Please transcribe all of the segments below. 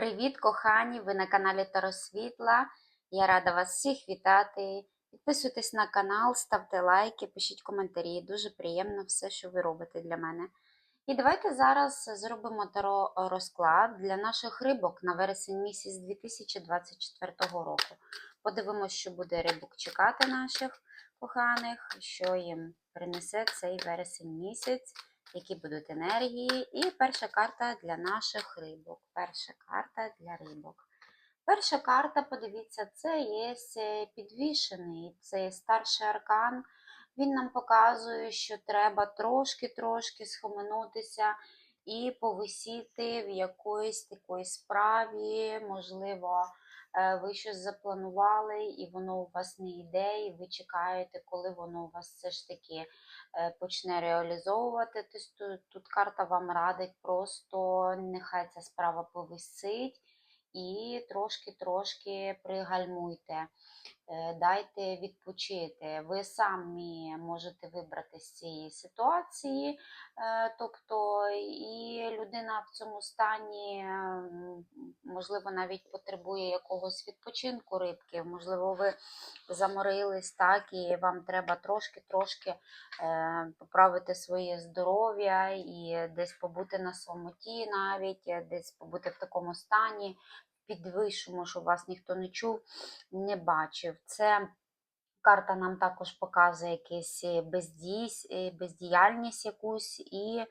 Привіт, кохані! Ви на каналі Таро Світла. Я рада вас всіх вітати. Підписуйтесь на канал, ставте лайки, пишіть коментарі. Дуже приємно все, що ви робите для мене. І давайте зараз зробимо таро розклад для наших рибок на вересень місяць 2024 року. Подивимося, що буде рибок чекати наших коханих, що їм принесе цей вересень місяць які будуть енергії. І перша карта для наших рибок. Перша карта для рибок. Перша карта, подивіться, це є підвішений, це є старший аркан. Він нам показує, що треба трошки-трошки схоменутися і повисіти в якоїсь такої справі, можливо, е, ви щось запланували, і воно у вас не йде, і ви чекаєте, коли воно у вас все ж таки Е, почне реалізовувати. Тобто тут карта вам радить просто нехай ця справа повисить і трошки-трошки пригальмуйте. Е, дайте відпочити. Ви самі можете вибрати з цієї ситуації, е, тобто і людина в цьому стані, можливо, навіть потребує якогось відпочинку рибки, можливо, ви заморились так, і вам треба трошки-трошки е, поправити своє здоров'я і десь побути на самоті, навіть десь побути в такому стані підвищому, щоб вас ніхто не чув, не бачив. Це карта нам також показує якийсь е, бездій, е, бездіяльність якусь і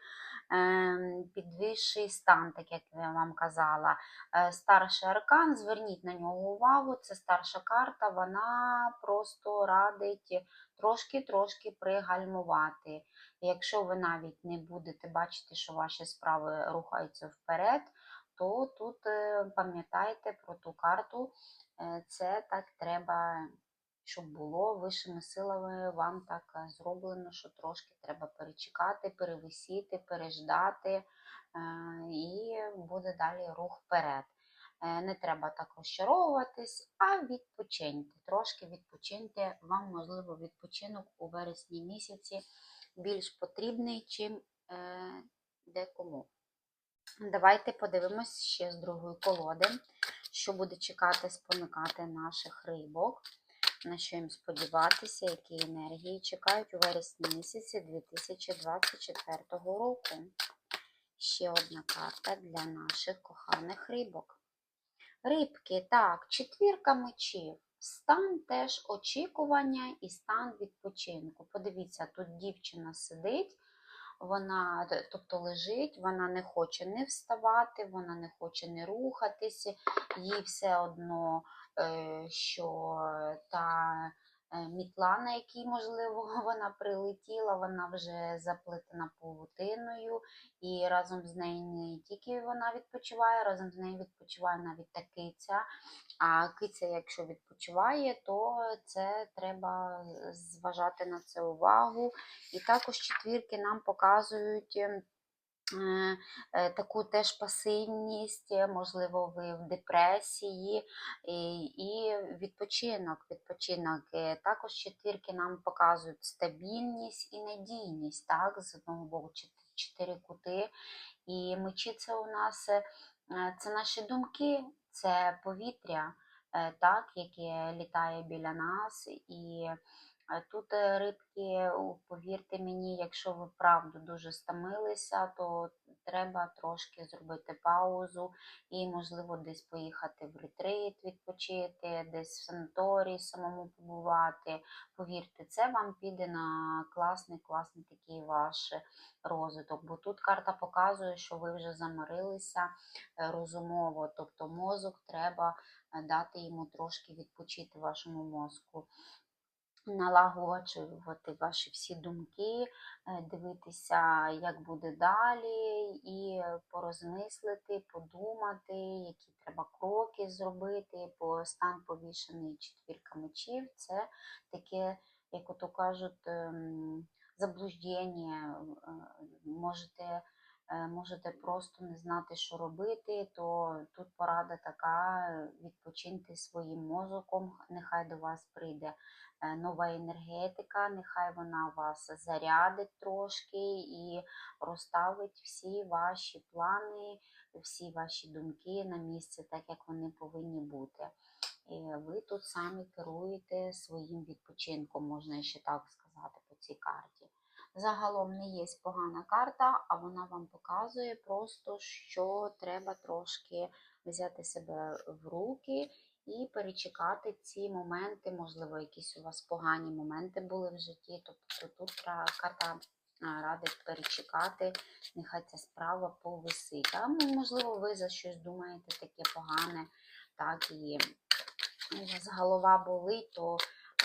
е, підвищий стан, так як я вам казала. Е, старший аркан, зверніть на нього увагу, це старша карта, вона просто радить трошки-трошки пригальмувати. Якщо ви навіть не будете бачити, що ваші справи рухаються вперед, то тут е, пам'ятайте про ту карту, е, це так треба, щоб було вищими силами вам так е, зроблено, що трошки треба перечекати, перевисіти, переждати, і буде далі рух вперед. Не треба так розчаровуватись, а відпочиньте. Трошки відпочиньте. Вам, можливо, відпочинок у вересні місяці більш потрібний, чим декому. Давайте подивимось ще з другої колоди, що буде чекати, спонукати наших рибок, на що їм сподіватися, які енергії чекають у вересні місяці 2024 року. Ще одна карта для наших коханих рибок. Рибки, так, четвірка мечів. Стан теж очікування і стан відпочинку. Подивіться, тут дівчина сидить вона тобто лежить, вона не хоче не вставати, вона не хоче не рухатися, їй все одно, е, що та мітла, на якій, можливо, вона прилетіла, вона вже заплетена павутиною, і разом з нею не тільки вона відпочиває, разом з нею відпочиває навіть та киця. А киця, якщо відпочиває, то це треба зважати на це увагу. І також четвірки нам показують. Е, е, таку теж пасивність, е, можливо, ви в депресії і відпочинок. Відпочинок. Також четвірки нам показують стабільність і надійність. так, З одного боку, чотири кути. І мечі це у нас це наші думки, це повітря, так, яке літає біля нас. і Тут е, рибки, повірте мені, якщо ви правду дуже стомилися, то треба трошки зробити паузу і, можливо, десь поїхати в ретрит, відпочити, десь в санаторії самому побувати. Повірте, це вам піде на класний, класний такий ваш розвиток. Бо тут карта показує, що ви вже заморилися е, розумово, тобто мозок треба е, дати йому трошки відпочити вашому мозку налагоджувати ваші всі думки, е, дивитися, як буде далі, і порозмислити, подумати, які треба кроки зробити, бо стан повішений четвірка мечів це таке, як ото кажуть, ем, заблуждення. Е, можете можете просто не знати, що робити, то тут порада така: е, відпочиньте своїм мозоком, нехай до вас прийде е, нова енергетика, нехай вона вас зарядить трошки і розставить всі ваші плани, всі ваші думки на місце, так як вони повинні бути. І ви тут самі керуєте своїм відпочинком, можна ще так сказати по цій карті. Загалом не є погана карта, а вона вам показує просто, що треба трошки взяти себе в руки і перечекати ці моменти, можливо, якісь у вас погані моменти були в житті. Тобто тут карта радить перечекати, нехай ця справа повисить. А ну, можливо, ви за щось думаєте таке погане, так і у вас голова болить, то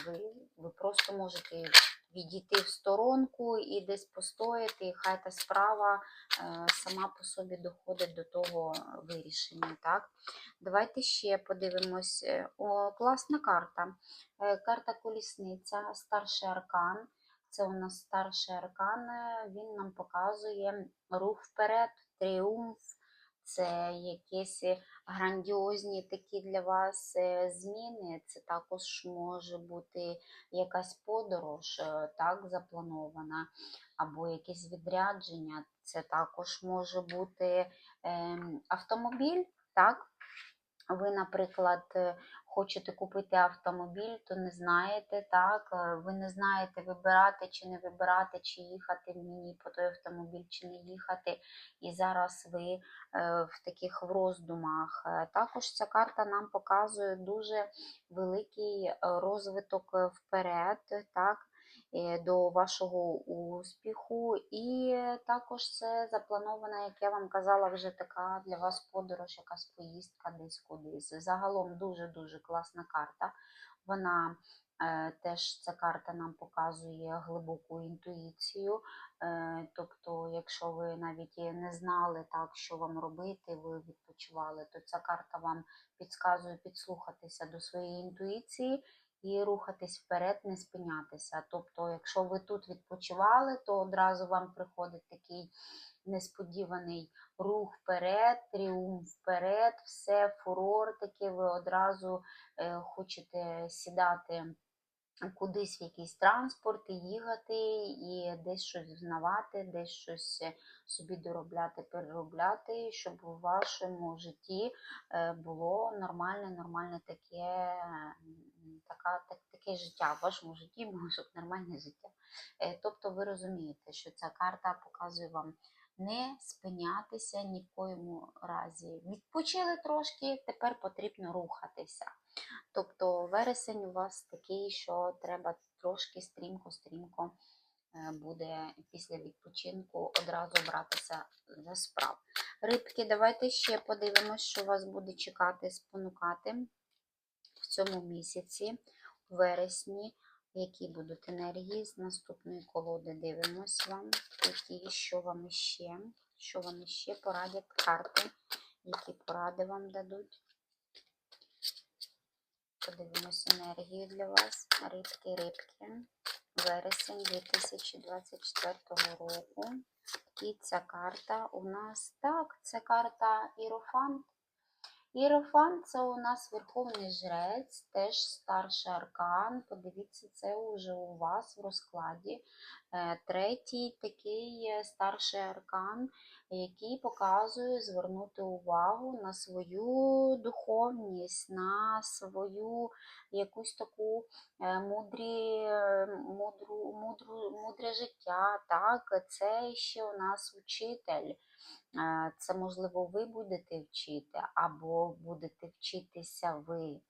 ви, ви просто можете відійти в сторонку і десь постояти, і хай та справа е, сама по собі доходить до того вирішення. Так? Давайте ще подивимось. Е, О, класна карта. Е, Карта колісниця, старший аркан. Це у нас старший аркан, е, він нам показує рух вперед, тріумф, це якісь е, грандіозні такі для вас е, зміни. Це також може бути якась подорож, е, так, запланована, або якесь відрядження. Це також може бути ем, автомобіль, так? Ви, наприклад, хочете купити автомобіль, то не знаєте, так, е, ви не знаєте вибирати чи не вибирати, чи їхати мені по той автомобіль, чи не їхати. І зараз ви е, в таких в роздумах. Е, Також ця карта нам показує дуже великий розвиток вперед, так, до вашого успіху. І е, також це запланована, як я вам казала, вже така для вас подорож, якась поїздка десь кудись. Загалом дуже-дуже класна карта. Вона е, теж ця карта нам показує глибоку інтуїцію. Е, тобто, якщо ви навіть не знали так, що вам робити, ви відпочивали, то ця карта вам підказує підслухатися до своєї інтуїції і рухатись вперед, не спинятися. Тобто, якщо ви тут відпочивали, то одразу вам приходить такий несподіваний рух вперед, тріумф вперед, все, фурор такий, ви одразу е, хочете сідати кудись в якийсь транспорт їхати, і десь щось взнавати, десь щось е, собі доробляти, переробляти, щоб у вашому житті е, було нормальне, нормальне таке, така, так, таке життя. В вашому житті було щоб нормальне життя. Е, Тобто ви розумієте, що ця карта показує вам не спинятися ні в коєму разі. Відпочили трошки, тепер потрібно рухатися. Тобто вересень у вас такий, що треба трошки стрімко-стрімко е, буде після відпочинку одразу братися за справ. Рибки, давайте ще подивимось, що вас буде чекати, спонукати в цьому місяці, у вересні. Які будуть енергії з наступної колоди дивимось вам, які, що вам іще, що вам іще порадять карти, які поради вам дадуть. Подивимось енергію для вас. Рибки, рибки. Вересень 2024 року. І ця карта у нас так, це карта Ірофант. Іерофант це у нас верховний жрець, теж старший аркан. Подивіться, це вже у вас в розкладі. Е, Третій такий е, старший аркан, який показує звернути увагу на свою духовність, на свою якусь таку е, мудрі, мудру, мудру, мудре життя. Так, це ще у нас учитель. Е, Це, можливо, ви будете вчити, або будете вчитися ви.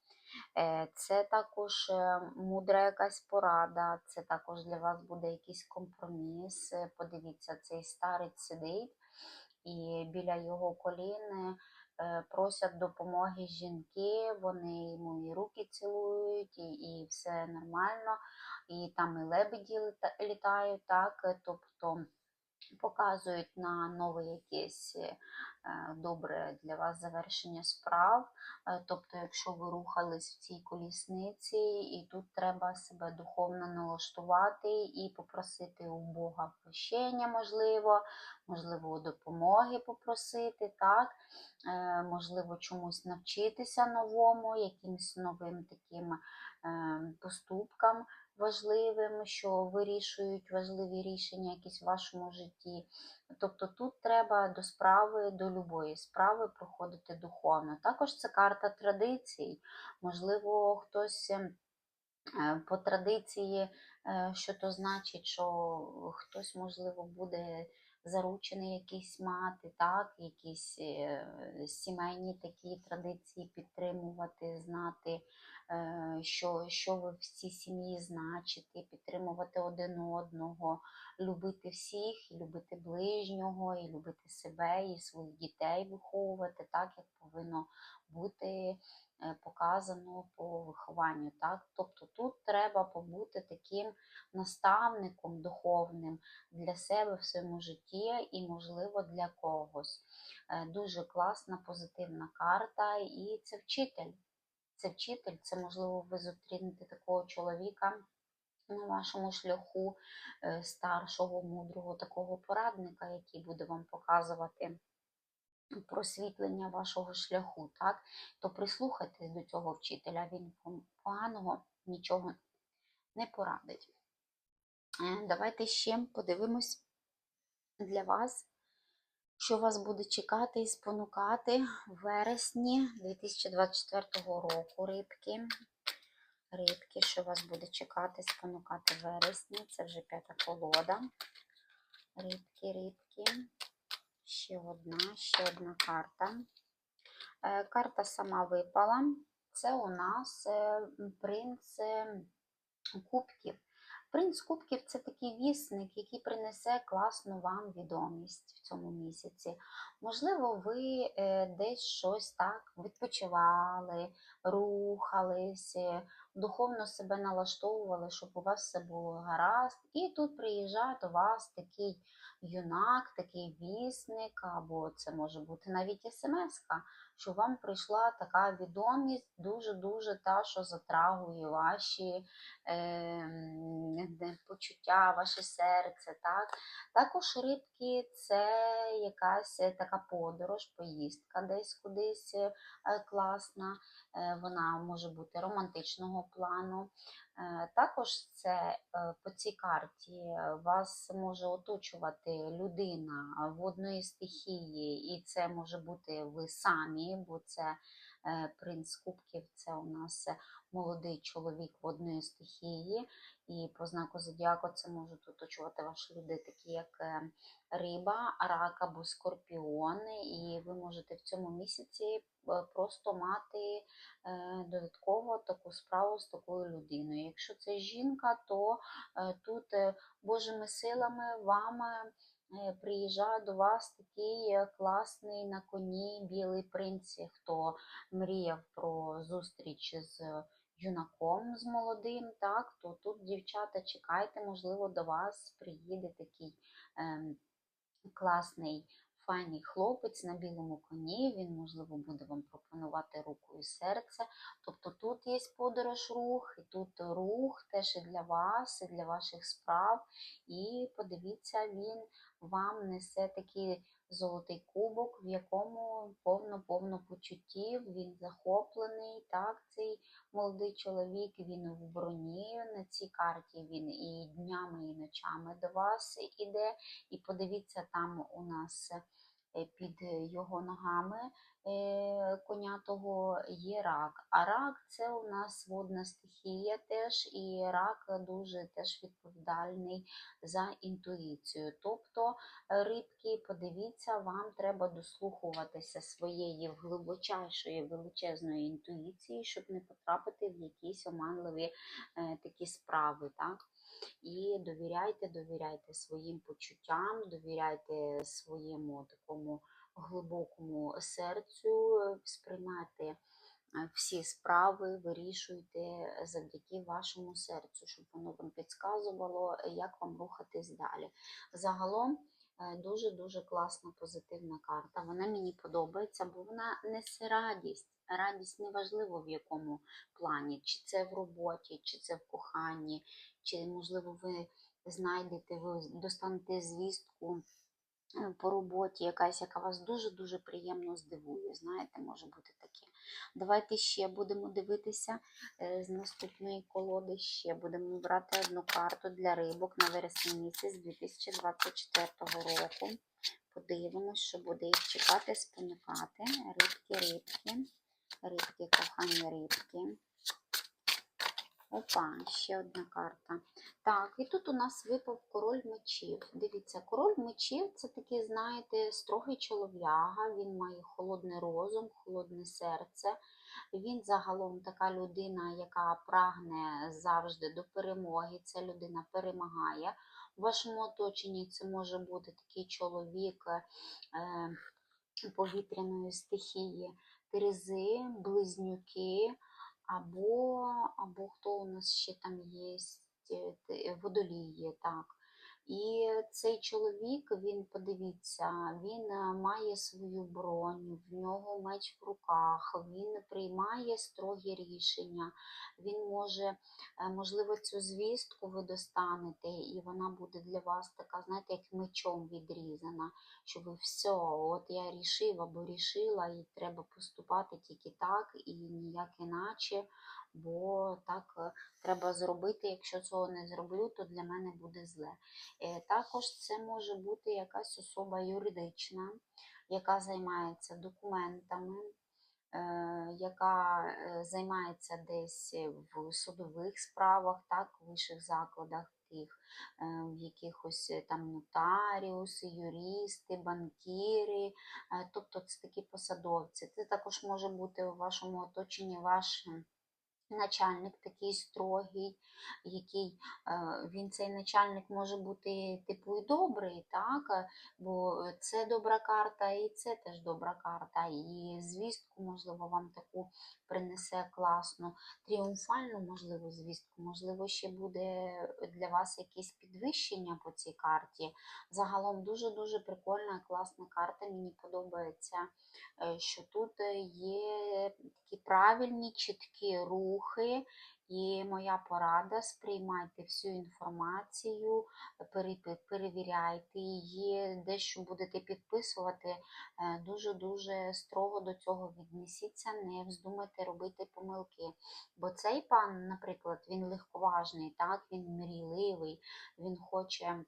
Е, Це також е, мудра якась порада, це також для вас буде якийсь компроміс. Подивіться, цей старець сидить, і біля його колін е, просять допомоги жінки, вони йому і руки цілують, і, і все нормально, і там і лебеді літають, так, тобто показують на новий якийсь е, добре для вас завершення справ. Е, Тобто, якщо ви рухались в цій колісниці, і тут треба себе духовно налаштувати і попросити у Бога прощення, можливо, можливо, допомоги попросити, так, Е, можливо, чомусь навчитися новому, якимось новим таким е, поступкам важливим, що вирішують важливі рішення якісь в вашому житті. Тобто тут треба до справи, до любої справи проходити духовно. Також це карта традицій. Можливо, хтось е, по традиції, е, що то значить, що хтось, можливо, буде заручений якийсь мати, так, якісь е, сімейні такі традиції підтримувати, знати, що, що ви в цій сім'ї значите, підтримувати один одного, любити всіх, і любити ближнього, і любити себе, і своїх дітей виховувати так, як повинно бути е, показано по вихованню. Так? Тобто тут треба побути таким наставником духовним для себе в своєму житті і, можливо, для когось. Е, Дуже класна, позитивна карта, і це вчитель. Це вчитель, це можливо ви зустрінете такого чоловіка на вашому шляху е, старшого, мудрого такого порадника, який буде вам показувати просвітлення вашого шляху, так? То прислухайтесь до цього вчителя, він вам поганого нічого не порадить. Е, Давайте ще подивимось для вас, що вас буде чекати і спонукати в вересні 2024 року, рибки. Рибки, що вас буде чекати, спонукати в вересні. Це вже п'ята колода. Рибки, рибки. Ще одна, ще одна карта. Е, Карта сама випала. Це у нас е, принц е, кубків. Принц кубків це такий вісник, який принесе класну вам відомість в цьому місяці. Можливо, ви е, десь щось так відпочивали, рухались, е, духовно себе налаштовували, щоб у вас все було гаразд. І тут приїжджає до вас такий юнак, такий вісник, або це може бути навіть смс-ка, що вам прийшла така відомість, дуже-дуже та, що затрагує ваші е, почуття, ваше серце. Так? Також рибки це якась така подорож, поїздка десь кудись е, класна. Е, Вона може бути романтичного плану. Е, Також це е, по цій карті вас може оточувати людина водної стихії, і це може бути ви самі, бо це е, принц кубків, це у нас е, молодий чоловік водної стихії, і по знаку зодіаку це можуть оточувати ваші люди, такі як е, риба, рак або скорпіон, і ви можете в цьому місяці е, просто мати е, додатково таку справу з такою людиною. Якщо це жінка, то е, тут е, Божими силами вам е, е, приїжджає до вас такий е, класний на коні білий принц, хто мріяв про зустріч з юнаком з молодим, так, то тут, дівчата, чекайте, можливо, до вас приїде такий ем, класний, файний хлопець на білому коні. Він, можливо, буде вам пропонувати руку і серце. Тобто тут є подорож рух, і тут рух теж і для вас, і для ваших справ. І подивіться, він вам несе такий золотий кубок, в якому повно-повно почуттів, він захоплений. Так, цей молодий чоловік, він в броні. На цій карті він і днями, і ночами до вас іде. І подивіться, там у нас під його ногами е, коня того є рак. А рак це у нас водна стихія теж, і рак дуже теж відповідальний за інтуїцію. Тобто, е, рибки, подивіться, вам треба дослухуватися своєї глибочайшої величезної інтуїції, щоб не потрапити в якісь оманливі е, такі справи. Так? І довіряйте, довіряйте своїм почуттям, довіряйте своєму такому глибокому серцю, е, сприймайте е, всі справи, вирішуйте завдяки вашому серцю, щоб воно вам підказувало, як вам рухатись далі. Загалом Е, Дуже-дуже класна позитивна карта. Вона мені подобається, бо вона несе радість. Радість неважливо в якому плані, чи це в роботі, чи це в коханні, чи, можливо, ви знайдете, ви достанете звістку е, по роботі, якась, яка вас дуже-дуже приємно здивує. Знаєте, може бути таке. Давайте ще будемо дивитися е, з наступної колоди. Ще будемо брати одну карту для рибок на вересень місяць 2024 року. Подивимось, що буде їх чекати, спонукати. Рибки, рибки, рибки, кохані рибки. Опа, ще одна карта. Так, і тут у нас випав король мечів. Дивіться, король мечів це такий, знаєте, строгий чолов'яга, він має холодний розум, холодне серце. Він загалом така людина, яка прагне завжди до перемоги. Ця людина перемагає. У вашому оточенні це може бути такий чоловік е, повітряної стихії, терези, близнюки, або, або хто у нас ще там є, Т- водолії, так. І цей чоловік, він, подивіться, він е, має свою броню, в нього меч в руках, він приймає строгі рішення, він може, е, можливо, цю звістку ви достанете, і вона буде для вас така, знаєте, як мечом відрізана, що ви все, от я рішив або рішила, і треба поступати тільки так і ніяк іначе, бо так е, треба зробити. Якщо цього не зроблю, то для мене буде зле. Е, Також це може бути якась особа юридична, яка займається документами, е, яка займається десь в судових справах, так, в вищих закладах, тих, в якихось там нотаріуси, юристи, банкіри, тобто це такі посадовці. Це також може бути у вашому оточенні ваш м, начальник такий строгий, який е, він цей начальник може бути типу і добрий, так? е, Бо це добра карта, і це теж добра карта. І звістку, можливо, вам таку принесе класну, тріумфальну, можливо, звістку, можливо, ще буде для вас якесь підвищення по цій карті. Загалом дуже-дуже прикольна, класна карта. Мені подобається, е, що тут є такі правильні, чіткі рухи. І моя порада: сприймайте всю інформацію, перевіряйте її, дещо будете підписувати. е, Дуже-дуже строго до цього віднесіться, не вздумайте робити помилки. Бо цей пан, наприклад, він легковажний, так, він мрійливий, він хоче е,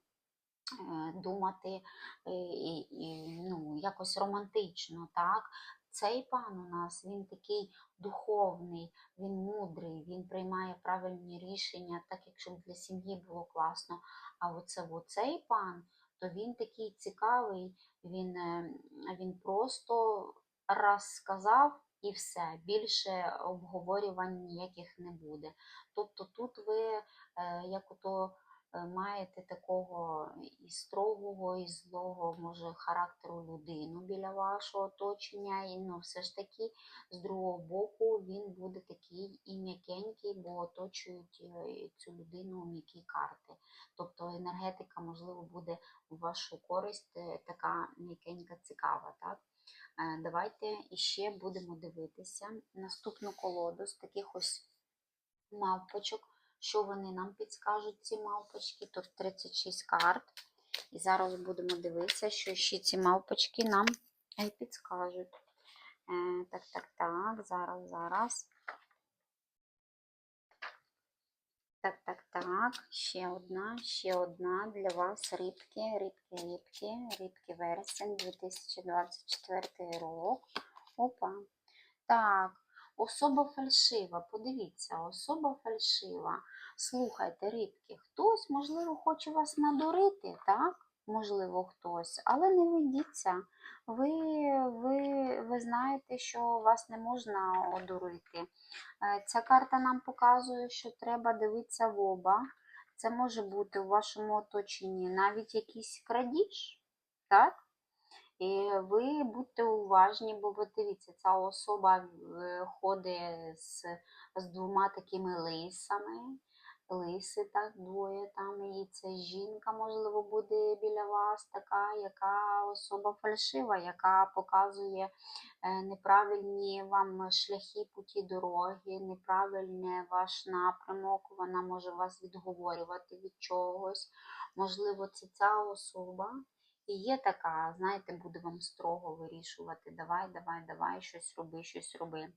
думати е, і, і, ну, якось романтично, так. Цей пан у нас він такий духовний, він мудрий, він приймає правильні рішення, так як щоб для сім'ї було класно. А оце оцей пан, то він такий цікавий, він, е, він просто раз сказав і все, більше обговорювань ніяких не буде. Тобто тут ви е, як ото маєте такого і строгого, і злого, може, характеру людину біля вашого оточення, і ну, все ж таки з другого боку він буде такий і м'якенький, бо оточують е, цю людину м'які карти. Тобто енергетика, можливо, буде у вашу користь е, така м'якенька, цікава. Так? Е, Давайте іще будемо дивитися наступну колоду з таких ось мавпочок. Що вони нам підскажуть, ці мавпочки? Тут 36 карт. І зараз будемо дивитися, що ще ці мавпочки нам підскажуть. Е, Так, так, так, зараз, зараз. Так, так, так. Ще одна, ще одна для вас рибки, рибки, рибки, рибки вересень 2024 рік. Опа. Так, особа фальшива. Подивіться, особа фальшива. Слухайте, рибки, хтось, можливо, хоче вас надурити, так? Можливо, хтось, але не ведіться. Ви, ви, ви знаєте, що вас не можна одурити. Е, Ця карта нам показує, що треба дивитися в оба. Це може бути у вашому оточенні навіть якийсь крадіж, так? І ви будьте уважні, бо ви дивіться, ця особа е, ходить з, з двома такими лисами. Лиси, так, двоє там, і це жінка, можливо, буде біля вас, така, яка особа фальшива, яка показує е, неправильні вам шляхи, путі дороги, неправильний ваш напрямок, вона може вас відговорювати від чогось. Можливо, це ця особа. І є така, знаєте, буде вам строго вирішувати, давай, давай, давай, щось роби, щось роби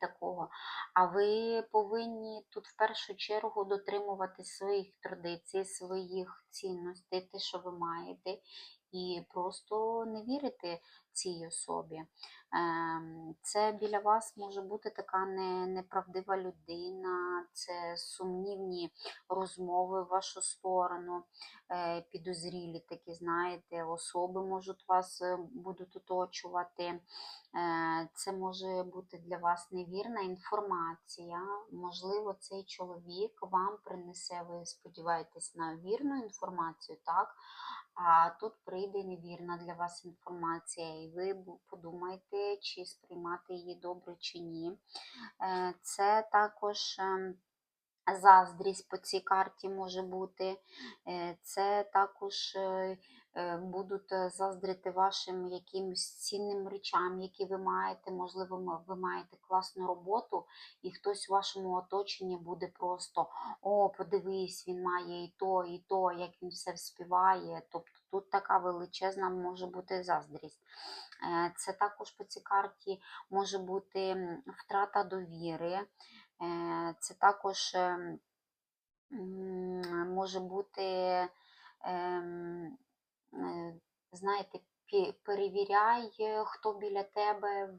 такого. А ви повинні тут в першу чергу дотримувати своїх традицій, своїх цінностей, те, що ви маєте, і просто не вірити цій особі. Ем, Це біля вас може бути така неправдива людина, це сумнівні розмови в вашу сторону, е, підозрілі такі, знаєте, особи можуть вас е, будуть оточувати. Е, Це може бути для вас невірна інформація. Можливо, цей чоловік вам принесе, ви сподіваєтесь на вірну інформацію, так? А тут прийде невірна для вас інформація, і ви подумайте, чи сприймати її добре чи ні. Е, Це також ем, заздрість по цій карті може бути. Е, Це також е, будуть е, заздрити вашим якимось цінним речам, які ви маєте. Можливо, ви маєте класну роботу, і хтось в вашому оточенні буде просто о, подивись, він має і то, і то, як він все вспіває. Тобто тут така величезна може бути заздрість. Е, Це також по цій карті може бути втрата довіри. Е, Це також ем, може бути, ем, е, знаєте, перевіряй, е, хто біля тебе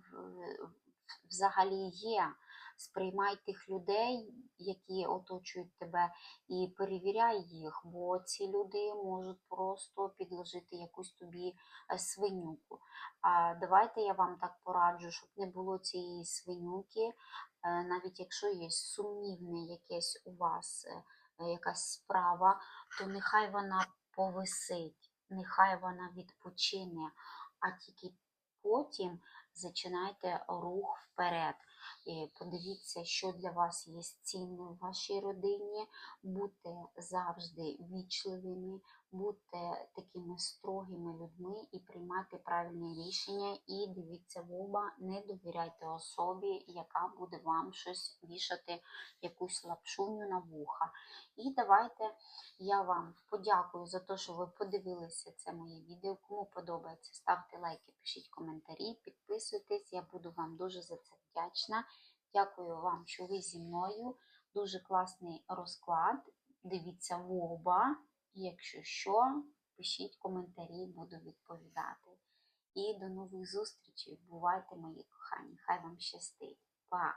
взагалі є. Сприймай тих людей, які оточують тебе, і перевіряй їх, бо ці люди можуть просто підложити якусь тобі е, свинюку. А давайте я вам так пораджу, щоб не було цієї свинюки, е, навіть якщо є сумнівне якесь у вас якась справа, то нехай вона повисить, нехай вона відпочине, а тільки потім зачинайте рух вперед. Подивіться, що для вас є цінним в вашій родині. Будьте завжди вічливими, будьте такими строгими людьми і приймайте правильні рішення. І дивіться в оба, не довіряйте особі, яка буде вам щось вішати, якусь лапшуню на вуха. І давайте я вам подякую за те, що ви подивилися це моє відео. Кому подобається, ставте лайки, пишіть коментарі, підписуйтесь. Я буду вам дуже за це вдячна. Дякую вам, що ви зі мною. Дуже класний розклад. Дивіться в оба. Якщо що, пишіть коментарі, буду відповідати. І до нових зустрічей. Бувайте, мої кохані. Хай вам щастить. Па!